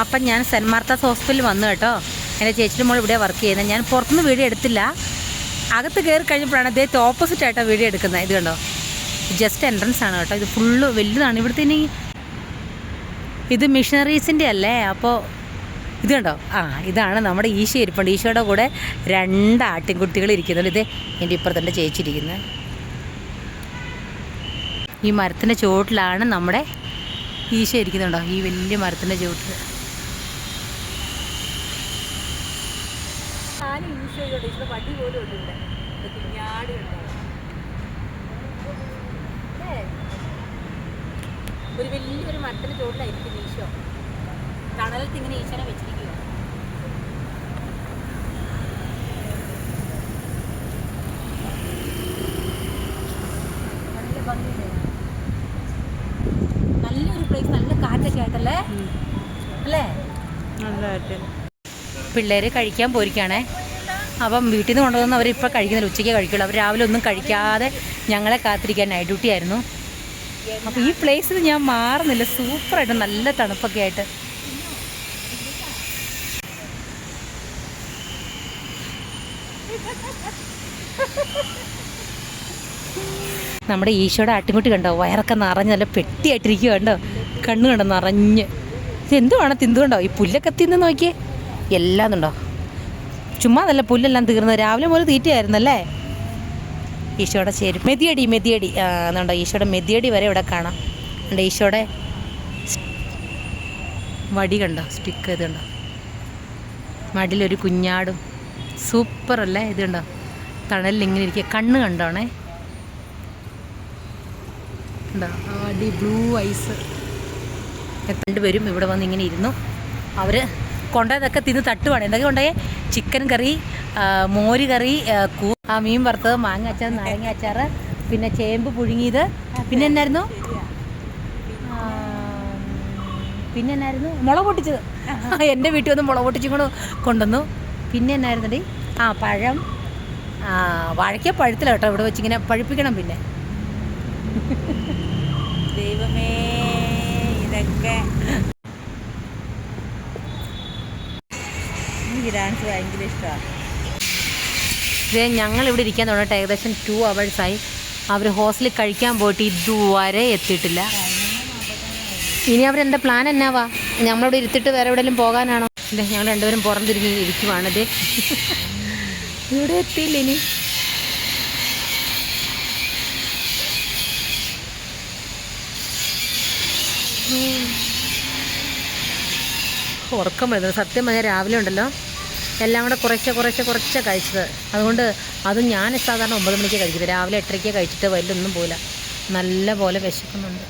അപ്പം ഞാൻ saint Martha's ഹോസ്പിറ്റലിൽ വന്നു കേട്ടോ. എന്റെ ചേച്ചിയുടെ മോൾ ഇവിടെ വർക്ക് ചെയ്യുന്നത്. ഞാൻ പുറത്തുനിന്ന് വീഡിയോ എടുത്തില്ല. അകത്ത് കയറി കഴിഞ്ഞപ്പോഴാണ് അദ്ദേഹത്തെ ഓപ്പോസിറ്റ് ആയിട്ടാണ് വീഡിയോ എടുക്കുന്നത്. ഇത് കണ്ടോ? ജസ്റ്റ് എൻട്രൻസ് ആണ് കേട്ടോ. ഇത് ഫുള്ള് വലുതാണ്. ഇവിടുത്തെ ഇനി ഇത് മിഷണറീസിന്റെ അല്ലേ? അപ്പോൾ ഇത് കണ്ടോ? ആ ഇതാണ് നമ്മുടെ ഈശോ ഇരിപ്പുണ്ട്. ഈശോയുടെ കൂടെ രണ്ട് ആട്ടിൻകുട്ടികൾ ഇരിക്കുന്നുണ്ട്. ഇത് എന്റെ ഇപ്പുറത്തെ ചേച്ചി ഇരിക്കുന്നത് ഈ മരത്തിന്റെ ചുവട്ടിലാണ് നമ്മുടെ ഈശോ ഇരിക്കുന്നുണ്ടോ? ഈ വലിയ മരത്തിന്റെ ചുവട്ടിൽ വടി പോലും ഉണ്ട് ഇവിടെ. കുഞ്ഞാടി ഒരു വലിയൊരു മരത്തിന് ചോട്ടിലായിരിക്കും ഈശോ തണലത്ത് ഇങ്ങനെ ഈശോനെ വെച്ചിരിക്കുക നല്ലൊരു പ്ലേസ് നല്ല കാറ്റൊക്കെ ആയിട്ടല്ലേ? അല്ലേ? പിള്ളേർ കഴിക്കാൻ പോയിരിക്കുകയാണേ. അപ്പം വീട്ടിൽ നിന്ന് കൊണ്ടുവന്ന് അവർ ഇപ്പോൾ കഴിക്കുന്നില്ല. ഉച്ചയ്ക്ക് കഴിക്കുള്ളൂ. അവർ രാവിലെ ഒന്നും കഴിക്കാതെ ഞങ്ങളെ കാത്തിരിക്കാൻ നൈറ്റ് ഡ്യൂട്ടി ആയിരുന്നു. അപ്പോൾ ഈ പ്ലേസിൽ ഞാൻ മാറുന്നില്ല. സൂപ്പറായിട്ട് നല്ല തണുപ്പൊക്കെ ആയിട്ട്. നമ്മുടെ ഈശോയുടെ ആട്ടിൻകുട്ടി കണ്ടോ? വയറൊക്കെ നിറഞ്ഞ് നല്ല പെട്ടിയായിട്ടിരിക്കുക കണ്ടോ? കണ്ണ് കണ്ടോ നിറഞ്ഞ്. ഇത് എന്തുവാണ് തിന്തുകൊണ്ടോ? ഈ പുല്ലൊക്കെ തിന്ന് നോക്കിയേ. എല്ലാം ഉണ്ടോ? ചുമ്മാ നല്ല പുല്ലെല്ലാം തീർന്നത് രാവിലെ മുതൽ തീറ്റയായിരുന്നല്ലേ? ഈശോയുടെ ചേരി മെതിയടി മെതിയടി. എന്നുണ്ടോ ഈശോയുടെ മെതിയടി വരെ ഇവിടെ കാണാം. ഉണ്ട് ഈശോയുടെ വടി കണ്ടോ സ്റ്റിക്ക് ഇത് കണ്ടോ? മടിലൊരു കുഞ്ഞാടും. സൂപ്പർ അല്ലേ ഇത് കണ്ടോ? തണലിൽ ഇങ്ങനെ ഇരിക്കുക. കണ്ണ് കണ്ടോണേ? ഉണ്ടോ അടി ബ്ലൂ ഐസ് രണ്ടുപേരും ഇവിടെ വന്ന് ഇങ്ങനെ ഇരുന്നു. അവർ കൊണ്ടതൊക്കെ തിന്ന് തട്ടുവാണ്. എന്തൊക്കെ കൊണ്ടേ? ചിക്കൻ കറി മോര് കറി കൂ ആ മീൻ വറുത്തത് മാങ്ങ അച്ചാർ നാരങ്ങ അച്ചാർ പിന്നെ ചേമ്പ് പുഴുങ്ങിയത്. പിന്നെ എന്നായിരുന്നു? പിന്നെ എന്നായിരുന്നു? മുളക് പൊട്ടിച്ചത്. എന്റെ വീട്ടിൽ വന്ന് മുളക് പൊട്ടിച്ചും കൂടെ കൊണ്ടുവന്നു. പിന്നെ എന്നായിരുന്നടി? ആ പഴം. വാഴയ്ക്ക പഴുത്തില്ല കേട്ടോ ഇവിടെ വെച്ചിങ്ങനെ പഴുപ്പിക്കണം പിന്നെ. ദൈവമേ ഇതൊക്കെ. എനിക്ക് ഡാൻസ് ഭയങ്കര ഇഷ്ടമാണ്. ഇതേ ഞങ്ങൾ ഇവിടെ ഇരിക്കാൻ തുടങ്ങിയിട്ട് ഏകദേശം ടു ആയി. അവർ ഹോസ്റ്റലിൽ കഴിക്കാൻ പോയിട്ട് ഇതുവരെ എത്തിയിട്ടില്ല. ഇനി അവരെന്താ പ്ലാൻ എന്നാവാ നമ്മളിവിടെ ഇരുത്തിട്ട് വേറെ എവിടെയെങ്കിലും പോകാനാണോ? അല്ലേ ഞങ്ങൾ രണ്ടുപേരും പുറംതിരിഞ്ഞ് ഇരിക്കുവാണിത് ഇവിടെ എത്തിയില്ല ഇനി? ഉറക്കം വരുന്നത് സത്യം പറഞ്ഞാൽ രാവിലെ ഉണ്ടല്ലോ. എല്ലാം കൂടെ കുറച്ച് കുറച്ച് കുറച്ച് കഴിച്ചത്. അതുകൊണ്ട് അത് ഞാൻ സാധാരണ ഒമ്പത് മണിക്ക് കഴിക്കുന്നത് രാവിലെ എട്ടരയ്ക്ക് കഴിച്ചിട്ട് വല്ലൊന്നും പോയില്ല നല്ല പോലെ വിശക്കുന്നുണ്ട്.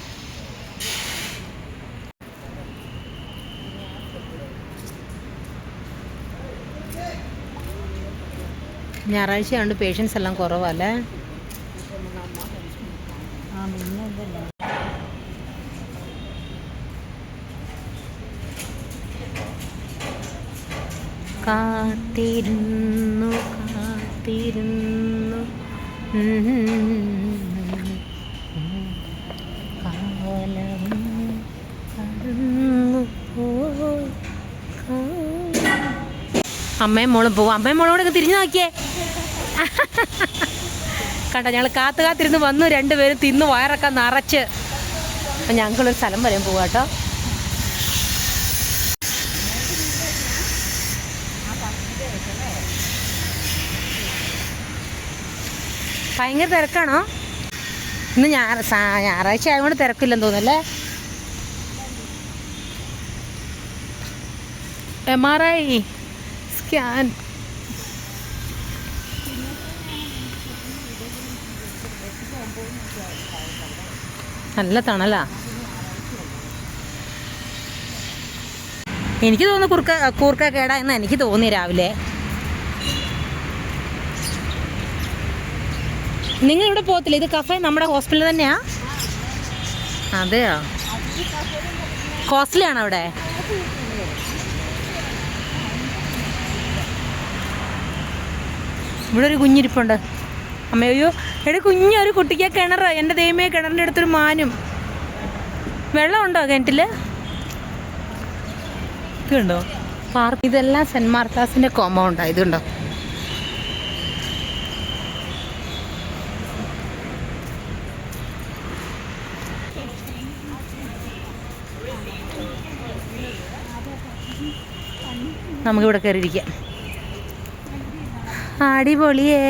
ഞായറാഴ്ച ആയതുകൊണ്ട് പേഷ്യൻസ് എല്ലാം കുറവല്ലേ ആ പിന്നെ എന്തല്ലേ കാത്തിരുന്നു കാത്തിരുന്നു. കാലം കടന്നു പോയി അമ്മയും മോളും പോവും. അമ്മയും മോളോടൊക്കെ തിരിഞ്ഞു നോക്കിയേ. കണ്ട ഞങ്ങൾ കാത്തു കാത്തിരുന്ന് വന്നു. രണ്ടുപേരും തിന്ന് വയറൊക്കെ നിറച്ച്. അപ്പം ഞങ്ങളൊരു സ്ഥലം വരെയും പോവാം ഭയങ്കര തിരക്കാണോ? ഇന്ന് ഞായർ ഞായറാഴ്ച ആയതുകൊണ്ട് തിരക്കില്ലെന്ന് തോന്നുന്നല്ലേ? എം ആർ ഐ സ്കാൻ നല്ല തണലാ. എനിക്ക് തോന്നുന്നു കുറുക്ക കൂർക്ക കേടാ എന്ന് എനിക്ക് തോന്നി രാവിലെ. നിങ്ങൾ ഇവിടെ പോകത്തില്ല? ഇത് കഫേ നമ്മുടെ ഹോസ്പിറ്റലിൽ തന്നെയാ? അതെയോ? കോസ്റ്റ്ലി ആണോ അവിടെ? ഇവിടെ ഒരു കുഞ്ഞിരിപ്പുണ്ട്. അമ്മയോ എടി കുഞ്ഞ് ഒരു കുട്ടിക്ക് കിണർ എന്റെ ദൈവമേ കിണറിന്റെ അടുത്തൊരു മാനും. വെള്ളമുണ്ടോ കിണറ്റിൽ? ഇതുണ്ടോ? പാർക്ക് ഇതെല്ലാം സെന്റ് മാർത്താസിന്റെ കോമ്പൗണ്ടാണ് ഇതുണ്ടോ? നമുക്കിവിടെ കയറിയിരിക്കാം. അടിപൊളിയേ.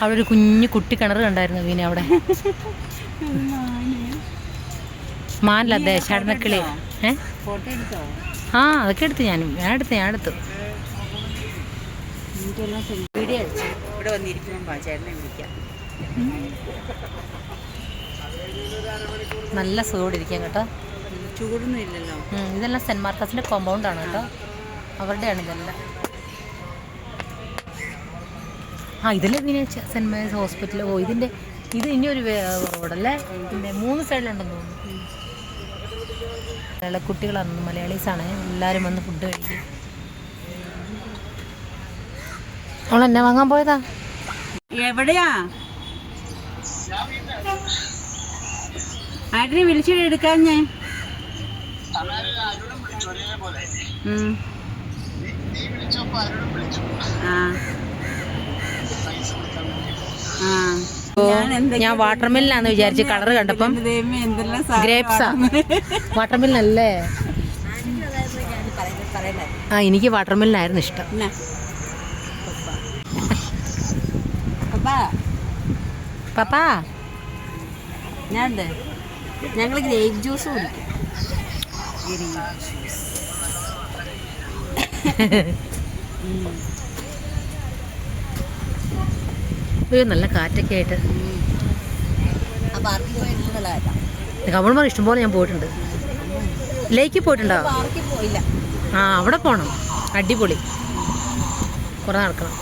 അവിടെ ഒരു കുഞ്ഞു കുട്ടി കിണർ കണ്ടായിരുന്നു വീന അവിടെ. മാനല്ല ദേശാടനക്കിളി ഏ? ആ അതൊക്കെ എടുത്തു ഞാൻ. ഞാൻ എടുത്തു ഞാൻ എടുത്തു. ഇവിടെ വന്നിരിക്കുമ്പോൾ നല്ല സുഖം ഇരിക്കാം കേട്ടോ. ചൂടൊന്നും ഇല്ലല്ലോ മാർക്കസിന്റെ ഇതെല്ലാം ആണ് കേട്ടോ. അവരുടെയാണ് ഇതെല്ലാം. ആ ഇതിലെ പിന്നെ സെന്റ് മേരീസ് ഹോസ്പിറ്റൽ ഓ ഇതിന്റെ ഇത് ഇനി ഒരു റോഡല്ലേ? പിന്നെ മൂന്ന് സൈഡിലുണ്ടെന്ന് തോന്നുന്നു. മലയാള കുട്ടികളാണ് മലയാളീസാണ് എല്ലാവരും വന്ന് ഫുഡ് കഴിക്കും. അവൾ എന്നെ വാങ്ങാൻ പോയതാ? എവിടെയാ? ആട്ടിനെ വിളിച്ചിട്ട് എടുക്കാൻ ഞാൻ ഞാൻ വാട്ടർമില്ലാന്ന് വിചാരിച്ച് കളർ കണ്ടപ്പം ഗ്രേപ്സാ വാട്ടർമില്ലല്ലേ. ആ എനിക്ക് വാട്ടർ മില്ലിനായിരുന്നു ഇഷ്ടം? പപ്പാ. ഞാൻ ഞങ്ങൾ ഗ്രേപ്പ് ജ്യൂസ് കുടിക്കും. ജ്യൂസ് അയ്യോ നല്ല കാറ്റൊക്കെ ആയിട്ട്. കമൾമാർ ഇഷ്ടംപോലെ ഞാൻ പോയിട്ടുണ്ട്. ലേക്ക് പോയിട്ടുണ്ടോ? ആ അവിടെ പോണം. അടിപൊളി. കുറേ നടക്കണം.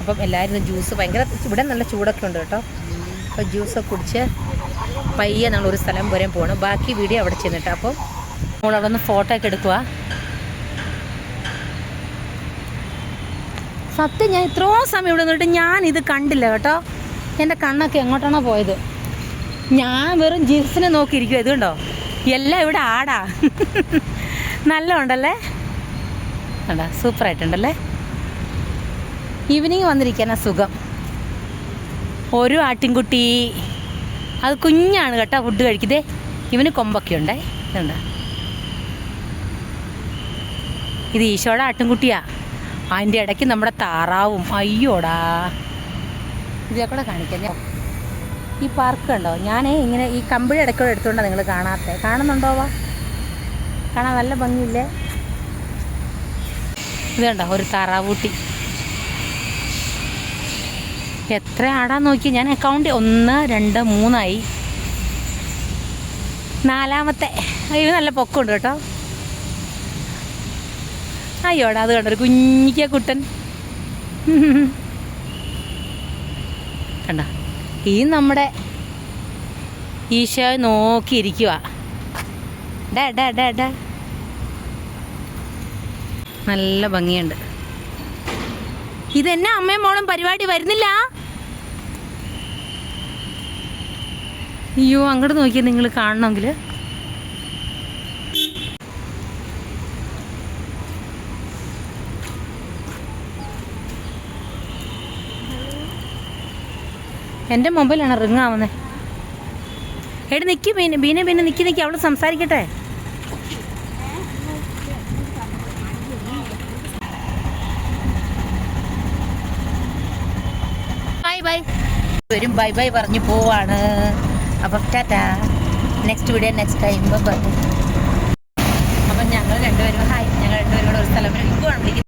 അപ്പം എല്ലാവരും ജ്യൂസ് ഭയങ്കര ഇവിടെ നല്ല ചൂടൊക്കെ ഉണ്ട് കേട്ടോ. അപ്പോൾ ജ്യൂസൊക്കെ കുടിച്ച് പയ്യെ നമ്മൾ ഒരു സ്ഥലം വരെ പോകണം ബാക്കി വീഡിയോ അവിടെ ചെന്നിട്ട് അപ്പോൾ നമ്മൾ അവിടെ നിന്ന് ഫോട്ടോ ഒക്കെ എടുക്കുക സത്യം ഞാൻ ഇത്രയും സമയം ഇവിടെ നിന്നിട്ട് ഞാൻ ഇത് കണ്ടില്ല കേട്ടോ. എന്റെ കണ്ണൊക്കെ എങ്ങോട്ടാണോ പോയത്. ഞാൻ വെറും ജീൻസിനെ നോക്കിയിരിക്കും ഇതുണ്ടോ എല്ലാം ഇവിടെ ആടാ. നല്ല ഉണ്ടല്ലേ കണ്ടാ സൂപ്പറായിട്ടുണ്ടല്ലേ ഈവനിങ് വന്നിരിക്കാനാ സുഖം. ഒരു ആട്ടിൻകുട്ടി അത് കുഞ്ഞാണ് കേട്ടോ ഫുഡ് കഴിക്കുന്നേ ഇവന് കൊമ്പൊക്കെ ഉണ്ടേ. ഇതുണ്ട്. ഇത് ഈശോടെ ആട്ടിൻകുട്ടിയാ അതിന്റെ ഇടയ്ക്ക് നമ്മുടെ താറാവും. അയ്യോടാ. ഇതേ കൂടെ കാണിക്കാം. ഞാൻ ഈ പാർക്ക് കണ്ടോ? ഞാൻ ഇങ്ങനെ ഈ കമ്പിളി ഇടയ്ക്കൂടെ എടുത്തുകൊണ്ടാണ് നിങ്ങൾ കാണാത്തത് കാണുന്നുണ്ടോ വാ? കാണാൻ നല്ല ഭംഗിയില്ലേ? ഇത് കണ്ടോ? ഒരു താറാവൂട്ടി. എത്ര ആടാ നോക്കി. ഞാൻ അക്കൗണ്ട് ഒന്ന് രണ്ട് മൂന്നായി. നാലാമത്തെ. അയ്യോ നല്ല പൊക്കമുണ്ട് കേട്ടോ. അയ്യോടാ അത് കണ്ടൊരു കുഞ്ഞിക്ക കുട്ടൻ. കണ്ട? ഈ നമ്മുടെ ഈശോയെ നോക്കിയിരിക്കുക ഡാ ഡാ ഡാ ഡാ. നല്ല ഭംഗിയുണ്ട്. ഇതെന്നെ അമ്മയും മോളും പരിപാടി വരുന്നില്ല? അയ്യോ അങ്ങോട്ട് നോക്കിയാൽ നിങ്ങൾ കാണണമെങ്കിൽ എന്റെ മൊബൈലാണ് റിങ് ആവുന്നത് എടി നിൽക്കി ബീന ബീന ബീന നിൽക്കി നിൽക്കി അവിടെ സംസാരിക്കട്ടെ. Bye bye. വരും ബൈ ബൈ പറഞ്ഞു പോവാണ്. അപ്പം tata next video next time bye. അപ്പം ഞങ്ങൾ രണ്ടുപേരും ഹായ്. ഞങ്ങൾ രണ്ടുപേരും കൂടെ ഒരു സ്ഥലം വരെ ഇപ്പോൾ